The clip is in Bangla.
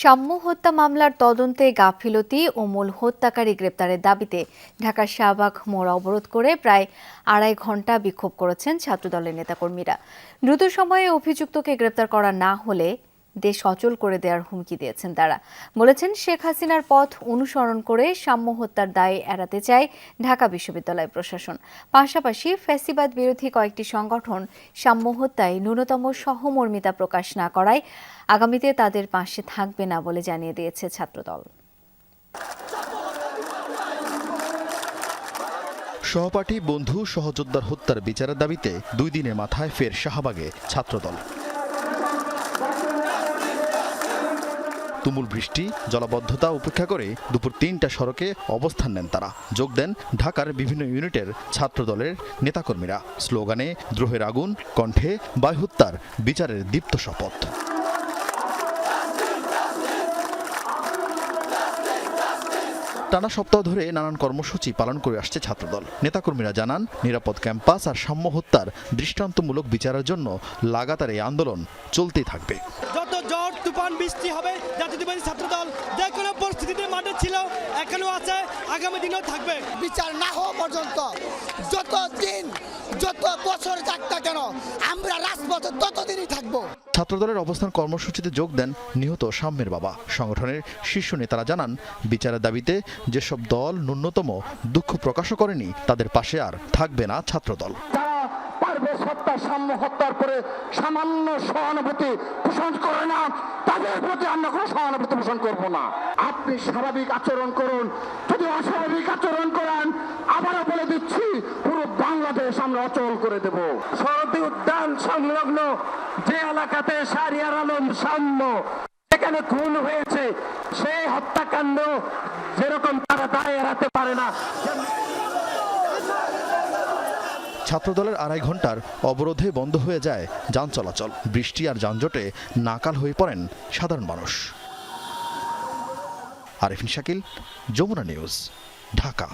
সাম্য হত্যা মামলার তদন্তে গাফিলতি ও মূল হত্যাকারী গ্রেপ্তারের দাবিতে ঢাকার শাহবাগ মোড় অবরোধ করে প্রায় আড়াই ঘণ্টা বিক্ষোভ করেছেন ছাত্রদলের নেতাকর্মীরা। দ্রুত সময়ে অভিযুক্তকে গ্রেপ্তার করা না হলে দেশ অচল করে দেওয়ার হুমকি দিয়েছেন তারা। বলেছেন, শেখ হাসিনার পথ অনুসরণ করে সাম্য হত্যার দায় এড়াতে চায় ঢাকা বিশ্ববিদ্যালয় প্রশাসন। পাশাপাশি ফ্যাসিবাদ বিরোধী কয়েকটি সংগঠন সাম্য হত্যায় ন্যূনতম সহমর্মিতা প্রকাশ না করায় আগামীতে তাদের পাশে থাকবে না বলে জানিয়ে দিয়েছে ছাত্রদল। সহপাঠী, বন্ধু, সহযোদ্ধার হত্যার বিচারের দাবিতে দুই দিনের মাথায় ফের শাহবাগে ছাত্রদল। তুমুল বৃষ্টি, জলাবদ্ধতা উপেক্ষা করে দুপুর তিনটা সড়কে অবস্থান নেন তারা। যোগ দেন ঢাকার বিভিন্ন ইউনিটের ছাত্রদলের নেতাকর্মীরা। স্লোগানে, দ্রোহের আগুন, কণ্ঠে বায়ু হত্যার বিচারের দীপ্ত শপথ। টানা সপ্তাহ ধরে নানান কর্মসূচি পালন করে আসছে ছাত্রদল। নেতাকর্মীরা জানান, নিরাপদ ক্যাম্পাস আর সাম্য হত্যার দৃষ্টান্তমূলক বিচারের জন্য লাগাতার এই আন্দোলন চলতেই থাকবে। ঝড় তুফান বৃষ্টি হবে জাতীয়তাবাদী ছাত্রদল যে কোনো পরিস্থিতিতে মাঠে ছিল এখনও আছে আগামী দিনেও থাকবে। বিচার না হওয়া পর্যন্ত যত দিন যত বছর যাক না কেন আমরা রাজপথে ততদিনই থাকব। ছাত্রদলের অবস্থান কর্মসূচিতে যোগ দেন নিহত সাম্যের বাবা। সংগঠনের শীর্ষ নেতারা জানান বিচারের দাবিতে যেসব দল ন্যূনতম দুঃখ প্রকাশও করেনি তাদের পাশে আর থাকবে না ছাত্রদল। পারভেজ হত্যা সাম্য হত্যার পরে সামান্য সহানুভূতি পোষণ করে না, তাদের প্রতি আমরা কোনো সহানুভূতি পোষণ করব না। আপনি স্বাভাবিক আচরণ করুন, যদি অস্বাভাবিক আচরণ করেন, আবারও বলে দিচ্ছি, পুরো বাংলাদেশ আমরা অচল করে দেব। সরতি উদ্যান সংলগ্ন যে এলাকাতে সারিয়ার আলম সাম্য সেখানে খুন হয়েছে, সেই হত্যাকাণ্ড যেরকম তারা দায় এড়াতে পারে না ছাত্রদলের আড়াই ঘণ্টার অবরোধে বন্ধ হয়ে যায় যান চলাচল। বৃষ্টি আর যানজটে নাকাল হয়ে পড়েন সাধারণ মানুষ। আরিফিন শাকিল, যমুনা নিউজ, ঢাকা।